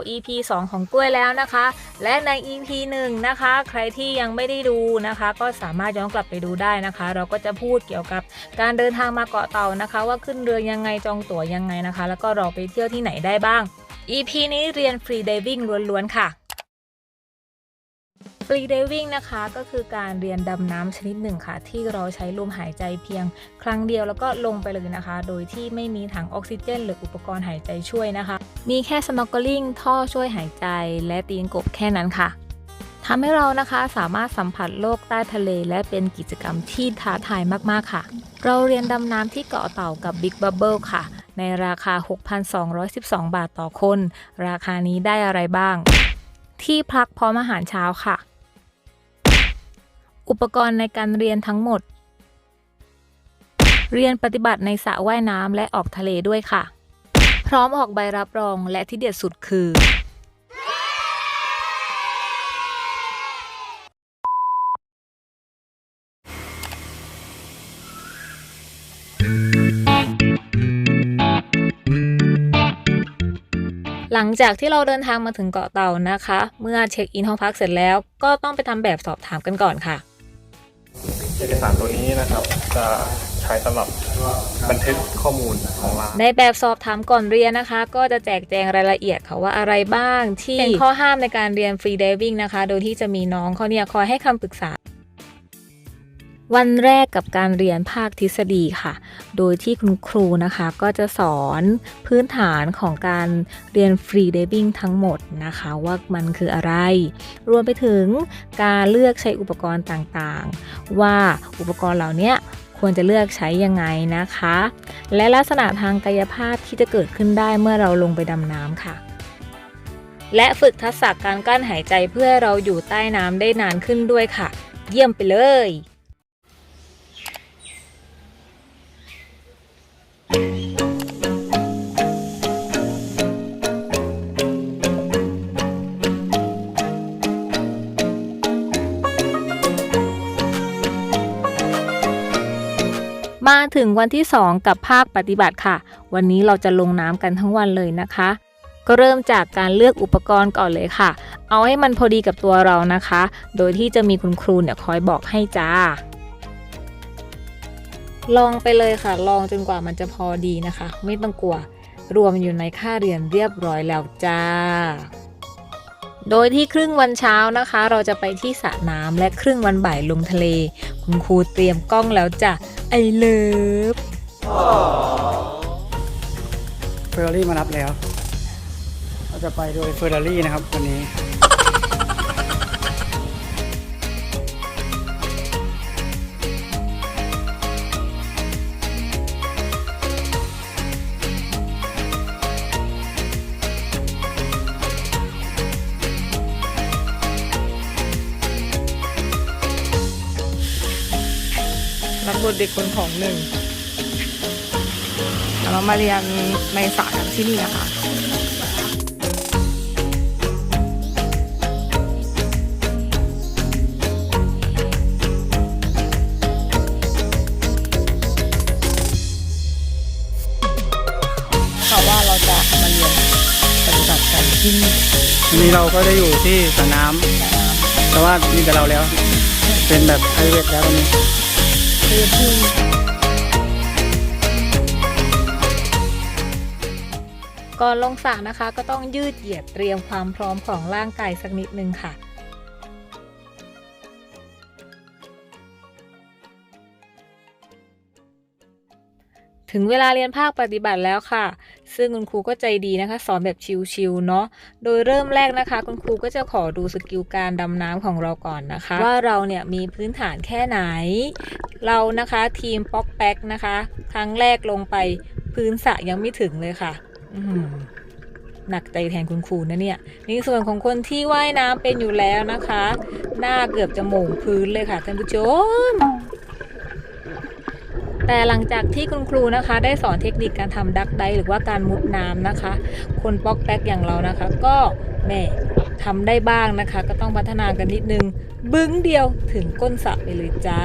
าะเต่า EP 2 ของกล้วยแล้วนะคะ และใน EP 1 นะคะ ใครที่ยังไม่ได้ดูนะคะ ก็สามารถย้อนกลับไปดูได้นะคะ เราก็จะพูดเกี่ยวกับการเดินทางมาเกาะเต่านะคะ ว่าขึ้นเรือยังไงจองตั๋วยังไงนะคะ แล้วก็เราไปเที่ยวที่ไหนได้บ้าง EP นี้เรียนฟรี d ดวิ่งล้วนๆค่ะ ฟรี d ด v i n g นะคะก็คือการเรียนดำน้ำชนิดหนึ่งค่ะ ที่เราใช้ลมหายใจเพียงครั้งเดียวแล้วก็ลงไปเลยนะคะ โดยที่ไม่มีถังออกซิเจน หรืออุปกรณ์หายใจช่วยนะคะ มีแค่ snorkeling ท่อช่วยหายใจและตีนกบแค่นั้นค่ะทำให้เรานะคะสามารถสัมผัสโลกใต้ทะเล และเป็นกิจกรรมที่ท้าทายมากๆค่ะ เราเรียนดำน้ำที่เกาะเต่ากับ Big Bubble ค่ะ ในราคา 6,212 บาทต่อคน ราคานี้ได้อะไรบ้าง ที่พักพร้อมอาหารเช้าค่ะ อุปกรณ์ในการเรียนทั้งหมด เรียนปฏิบัติในสระว่ายน้ำและออกทะเลด้วยค่ะ พร้อมออกใบรับรองและที่เด็ดสุดคือ หลังจากที่เราเดินทางมาถึงเกาะเต่านะคะ เมื่อเช็คอินห้องพักเสร็จแล้ว ก็ต้องไปทำแบบสอบถามกันก่อนค่ะ เอกสารตัวนี้นะครับจะใช้สำหรับบันทึกข้อมูลของร้านในแบบสอบถามก่อนเรียนนะคะ ก็จะแจกแจงรายละเอียดค่ะว่าอะไรบ้างที่เป็นข้อห้ามในการเรียนฟรีไดวิ่งนะคะ โดยที่จะมีน้องเขาเนี่ยคอยให้คำปรึกษา วันแรกกับการเรียนภาคทฤษฎีค่ะ โดยที่คุณครูนะคะก็จะสอนพื้นฐานของการเรียนฟรีไดวิ่งทั้งหมดนะคะ ว่ามันคืออะไร รวมไปถึงการเลือกใช้อุปกรณ์ต่างๆ ว่าอุปกรณ์เหล่านี้ควรจะเลือกใช้ยังไงนะคะ และลักษณะทางกายภาพที่จะเกิดขึ้นได้เมื่อเราลงไปดำน้ำค่ะและฝึกทักษะการกั้นหายใจเพื่อให้เราอยู่ใต้น้ำได้นานขึ้นด้วยค่ะ เยี่ยมไปเลย มาถึงวันที่ 2 กับภาคปฏิบัติค่ะ วันนี้เราจะลงน้ำกันทั้งวันเลยนะคะ ก็เริ่มจากการเลือกอุปกรณ์ก่อนเลยค่ะ เอาให้มันพอดีกับตัวเรานะคะ โดยที่จะมีคุณครูเนี่ยคอยบอกให้จ้า ลองไปเลยค่ะ ลองจนกว่ามันจะพอดีนะคะ ไม่ต้องกลัว รวมอยู่ในค่าเรียนเรียบร้อยแล้วจ้า โดยที่ครึ่งวันเช้านะคะ เราจะไปที่สระน้ำและครึ่งวันบ่ายลงทะเล คุณครูเตรียมกล้องแล้วจ้ะไอเลิฟเฟอร์รารี่มารับแล้ว เราจะไปโดยเฟอร์รารี่นะครับวันนี้ รับบทเด็กคนของหนึ่งเรามาเรียนในสายที่นี่นะคะเพราะว่าเราจะมาเรียนปฏิบัติกันที่นี่วันนี้เราก็ได้อยู่ที่สระน้ำแต่ว่ามีแต่เราแล้ว เป็นแบบไพรเวทแล้ววันนี้ือที่ก่อนลงสระนะคะก็ต้องยืดเหยียดเตรียมความพร้อมของร่างกายสักนิดนึงค่ะถึงเวลาเรียนภาคปฏิบัติแล้วค่ะ ซึ่งคุณครูก็ใจดีนะคะ สอนแบบชิลๆเนาะ โดยเริ่มแรกนะคะ คุณครูก็จะขอดูสกิลการดำน้ำของเราก่อนนะคะ ว่าเราเนี่ยมีพื้นฐานแค่ไหน เรานะคะทีมป๊อกแป๊กนะคะ ครั้งแรกลงไปพื้นสระยังไม่ถึงเลยค่ะหนักใจแทนคุณครูนะเนี่ยในส่วนของคนที่ว่ายน้ำเป็นอยู่แล้วนะคะ หน้าเกือบจะโหม่งพื้นเลยค่ะท่านผู้ชมแต่หลังจากที่คุณครูนะคะ ได้สอนเทคนิคการทำดักไดหรือว่าการมุดน้ำนะคะ คนป๊อกแป๊กอย่างเรานะคะ ก็แม่ทำได้บ้างนะคะ ก็ต้องพัฒนากันนิดนึง บึ้งเดียวถึงก้นสระไปเลยจ้า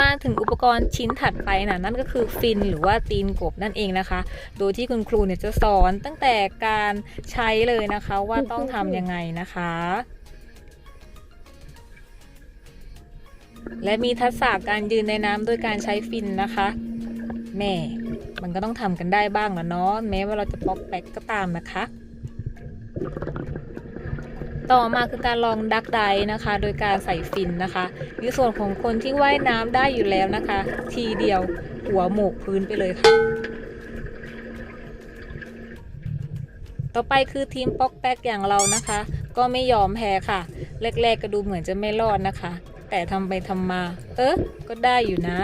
มาถึงอุปกรณ์ชิ้นถัดไปนะนั่นก็คือฟินหรือว่าตีนกบนั่นเองนะคะ โดยที่คุณครูเนี่ยจะสอนตั้งแต่การใช้เลยนะคะว่าต้องทำยังไงนะคะและมีทักษะการยืนในน้ำด้วยการใช้ฟินนะคะ แม่ มันก็ต้องทำกันได้บ้างนะเนาะแม้ว่าเราจะป๊อกแป๊กก็ตามนะคะ ต่อมาคือการลองดักไดนะคะ โดยการใส่ฟินนะคะในส่วนของคนที่ว่ายน้ำได้อยู่แล้วนะคะ ทีเดียวหัวโหมกพื้นไปเลยค่ะ ต่อไปคือทีมป๊อกแป๊กอย่างเรานะคะ ก็ไม่ยอมแพ้ค่ะ แรกๆก็ดูเหมือนจะไม่รอดนะคะ แต่ทำไปทำมา เออก็ได้อยู่นะ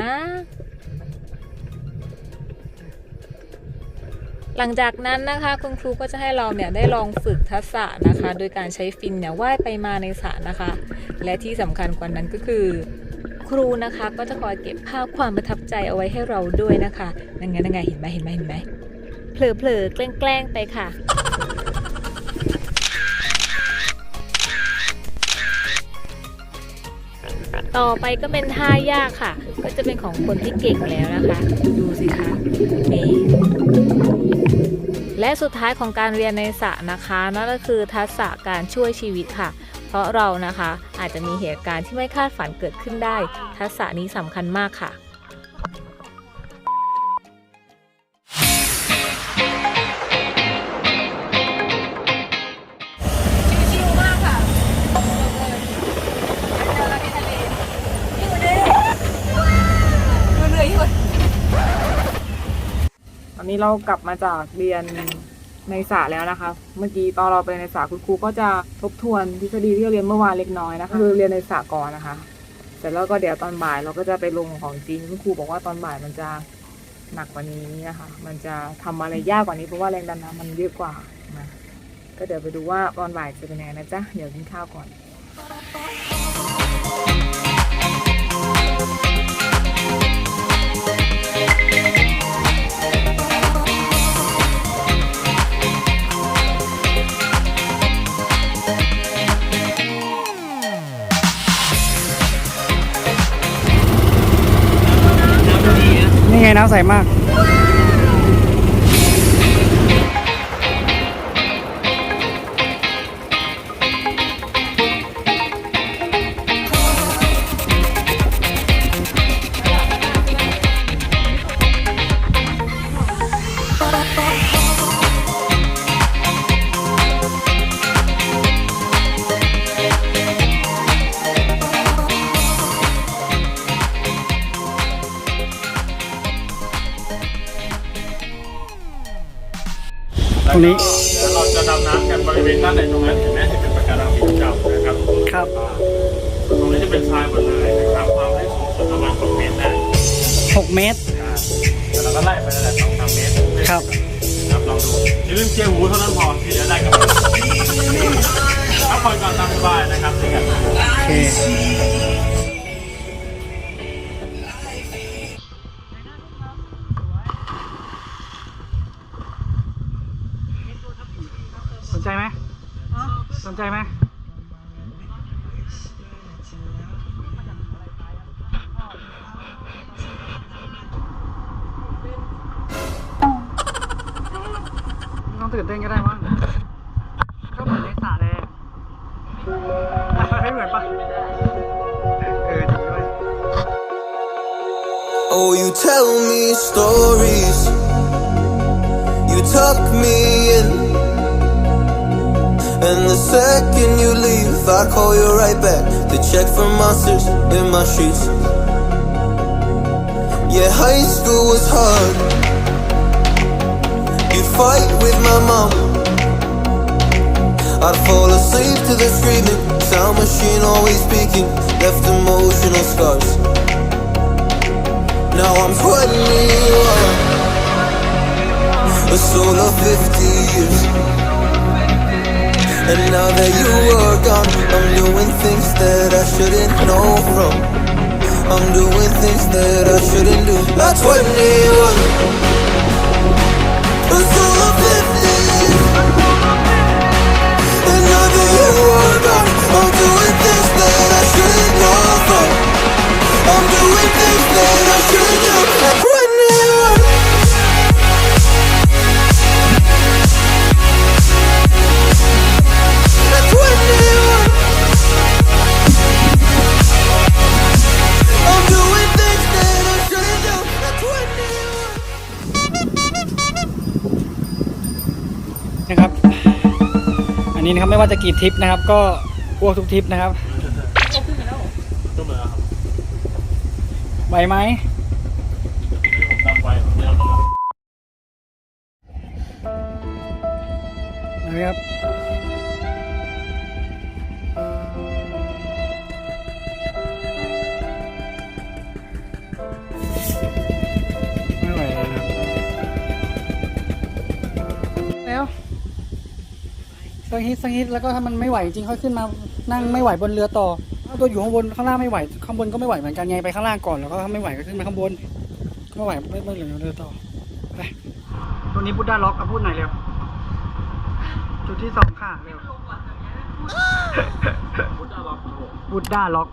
หลังจากนั้นนะคะคุณครูก็จะให้เราเนี่ยได้ลองฝึกทักษะนะคะ โดยการใช้ฟินเนี่ยว่ายไปมาในสระนะคะ และที่สำคัญกว่านั้นก็คือ ครูนะคะก็จะคอยเก็บภาพความประทับใจเอาไว้ให้เราด้วยนะคะนั่นไงนั่นไงเห็นไหมเห็นไหมเห็นไหมเผลอๆแกล้งๆไปค่ะ ต่อไปก็เป็นท่ายากค่ะ ก็จะเป็นของคนที่เก่งแล้วนะคะ ดูสิคะนี่และสุดท้ายของการเรียนในสระนะคะนั่นก็คือทักษะการช่วยชีวิตค่ะ เพราะเรานะคะอาจจะมีเหตุการณ์ที่ไม่คาดฝันเกิดขึ้นได้ ทักษะนี้สำคัญมากค่ะ อนนี้เรากลับมาจากเรียนในสระแล้วนะคะ เมื่อกี้ตอนเราไปในสระคุณครูก็จะทบทวนทฤษฎีที่เราเรียนเมื่อวานเล็กน้อยนะคะคือเรียนในสระก่อนนะคะเสร็จแล้วก็เดี๋ยวตอนบ่ายเราก็จะไปลงของจริงคุณครูบอกว่าตอนบ่ายมันจะหนักกว่านี้นะคะ มันจะทำอะไรยากกว่านี้เพราะว่าแรงดันน้ำมันเยอะกว่านะก็เดี๋ยวไปดูว่าตอนบ่ายจะเป็นยังไงนะจ๊ะเดี๋ยวกินข้าวก่อน ใสมาก รงนี้ แล้วเราจะดำน้ำกันบริเวณด้านในตรงนั้นเห็นไหมที่เป็นปะการังสีเก่านะครับครับ ตรงนี้จะเป็นทรายหมดเลยนะครับความได้สูงสุดประมาณ6เมตรได้6 เมตรแต่เราก็ไล่ไปนั่นแหละสองสามเมตรครับ ครับลองดูอย่าลืมเชียร์หูเท่านั้นพอที่จะได้กับพักผ่อนก่อนตามสบายนะครับที่กัน โอเค ใจไหมต้องตื่นเต้นก็ได้มั้งก็เหมือนในสระเลยให้เหมือนปะเออจริงด้วย Oh, you tell me stories. You tuck me in. And the second you leave, I call you right back to check for monsters in my streets. Yeah, high school was hard. You fight with my mom. I'd fall asleep to the screaming. Sound machine always speaking. Left emotional scars. Now I'm 21 A soul of 50 years And now that you are gone I'm doing things that I shouldn't know from. I'm doing things that I shouldn't do. At 21 A soul นะครับ อันนี้นะครับไม่ว่าจะกี่ทริปนะครับ ก็อ้วกทุกทริปนะครับไหวไหมไหวไหม สักฮิตสักฮิตแล้วก็ถ้ามันไม่ไหวจริงค่อยขึ้นมานั่งไม่ไหวบนเรือต่อถ้าตัวอยู่ข้างบนข้างล่างไม่ไหวข้างบนก็ไม่ไหวเหมือนกันไงไปข้างล่างก่อนแล้วก็ถ้าไม่ไหวก็ขึ้นมาข้างบนไม่ไหวไม่ไม่เหลือเรือต่อไปตัวนี้พุดด้าล็อกเอาพูดหน่อยเร็วจุดที่สองค่ะเร็วพุดด้าล็อกพุดด้าล็อก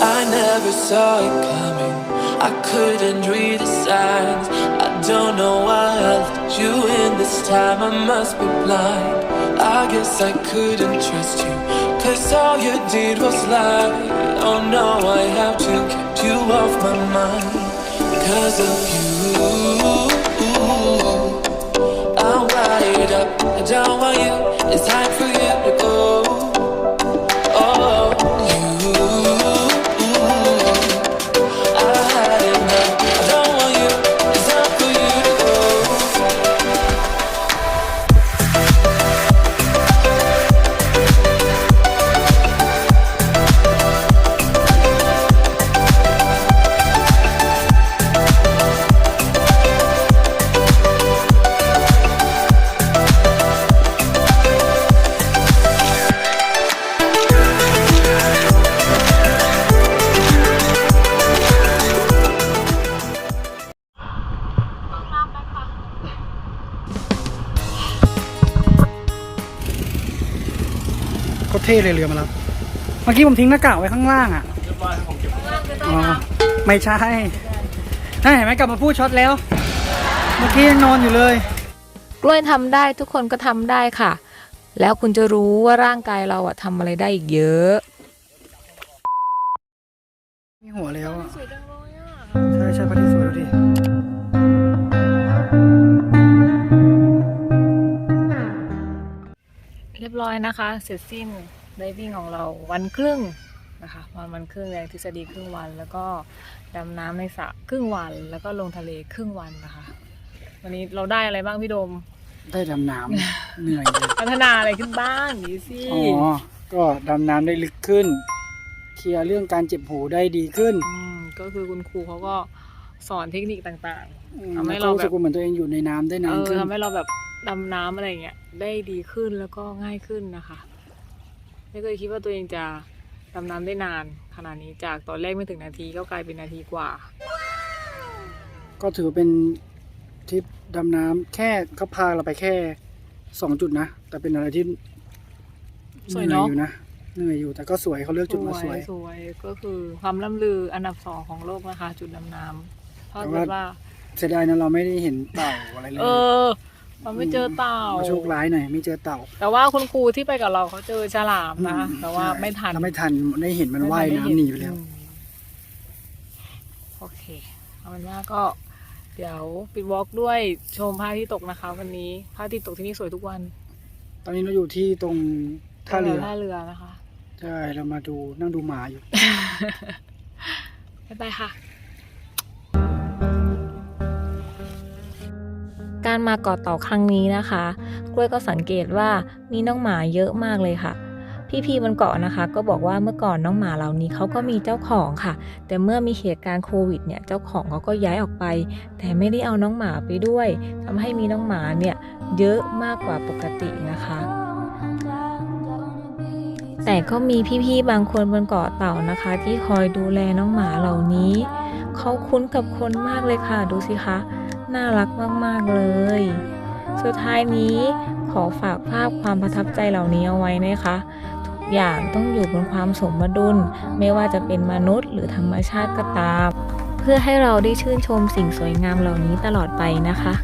I never saw it coming. I couldn't read the signs. I don't know why I let you in this time. I must be blind. I guess I couldn't trust you. Cause all you did was lie. Oh no, I have to keep you off my mind. Cause of you. I'm wired up. I don't want you. It's time for you to ท่เลยเรือมาแล้วเมื่อกี้ผมทิ้งหน้ากากไว้ข้างล่างอะอ๋อไม่ใช่ถ้าเห็นไหมกลับมาพูดช็อตแล้ว เมื่อกี้ยังนอนอยู่เลย กล้วยทำได้ทุกคนก็ทำได้ค่ะ แล้วคุณจะรู้ว่าร่างกายเราอะทำอะไรได้อีกเยอะ มีหัวแล้วอะ ใช่ใช่พระที่สวยดูดิ นะคะ เสร็จสิ้นไดวิ่งของเราวันครึ่งนะคะวันวันครึ่งแรงทฤษฎีครึ่งวัน แล้วก็ดำน้ำในสระครึ่งวัน แล้วก็ลงทะเลครึ่งวันนะคะ วันนี้เราได้อะไรบ้างพี่โดม ได้ดำน้ำเหนื่อยเลยพัฒนาอะไรขึ้นบ้างดีสิอ๋อก็ดำน้ำได้ลึกขึ้น เคลียร์เรื่องการเจ็บหูได้ดีขึ้นมก็คือคุณครูเขาก็สอนเทคนิคต่างอืมทำให้แล้วก็เรารู้สึกแบบว่าเหมือนตัวเองอยู่ในน้ำได้ๆเอนานอขึ้นทำให้เราแบบ ดำน้ำอะไรอย่างเงี้ยได้ดีขึ้นแล้วก็ง่ายขึ้นนะคะไม่เคยคิดว่าตัวเองจะดำน้ำได้นานขนาดนี้จากตอนแรกไม่ถึงนาทีก็กลายเป็นนาทีกว่า ก็ถือว่าเป็นทริปดำน้ำแค่เขาพาเราไปแค่สองจุดนะ แต่เป็นอะไรที่สวยเหนื่อยเนอะ อยู่นะเหนื่อยอยู่แต่ก็สวยเขาเลือกจุดมาสวย สวยก็คือความล่ำลืออันดับสองของโลกนะคะ จุดดำน้ำเพราะแต่ว่า ว่า เสียดายนะเราไม่ได้เห็นเต่าอะไรเลย เออ เราไม่เจอเต่า โชคร้ายหน่อยไม่เจอเต่า แต่ว่าคุณครูที่ไปกับเราเขาเจอฉลามนะคะอืมแต่ว่าใช่ไม่ทันเราไม่ทันได้เห็นมันว่ายน้ำหนีไปแล้วอืมโอเค เอาเป็นว่าก็ เดี๋ยวปิดวอล์กด้วยชมพระอาที่ตกนะคะ วันนี้พระอาที่ตกที่นี่สวยทุกวัน ตอนนี้เราอยู่ที่ตรงท่าเรือท่าเรือนะคะ ใช่ เรามาดูนั่งดูหมาอยู่ บ๊ายบายค่ะ การมาเกาะเต่าครั้งนี้นะคะ กล้วยก็สังเกตว่ามีน้องหมาเยอะมากเลยค่ะ พี่ๆบนเกาะนะคะ ก็บอกว่าเมื่อก่อนน้องหมาเหล่านี้เขาก็มีเจ้าของค่ะ แต่เมื่อมีเหตุการณ์โควิดเนี่ยเจ้าของเขาก็ย้ายออกไป แต่ไม่ได้เอาน้องหมาไปด้วยทำให้มีน้องหมาเนี่ยเยอะมากกว่าปกตินะคะแต่ก็มีพี่ๆ บางคนบนเกาะเต่านะคะ ที่คอยดูแลน้องหมาเหล่านี้ เขาคุ้นกับคนมากเลยค่ะ ดูสิคะ น่ารักมากๆเลย สุดท้ายนี้ขอฝากภาพความประทับใจเหล่านี้เอาไว้นะคะทุกอย่างต้องอยู่บนความสมดุล ไม่ว่าจะเป็นมนุษย์หรือธรรมชาติก็ตาม เพื่อให้เราได้ชื่นชมสิ่งสวยงามเหล่านี้ตลอดไปนะคะ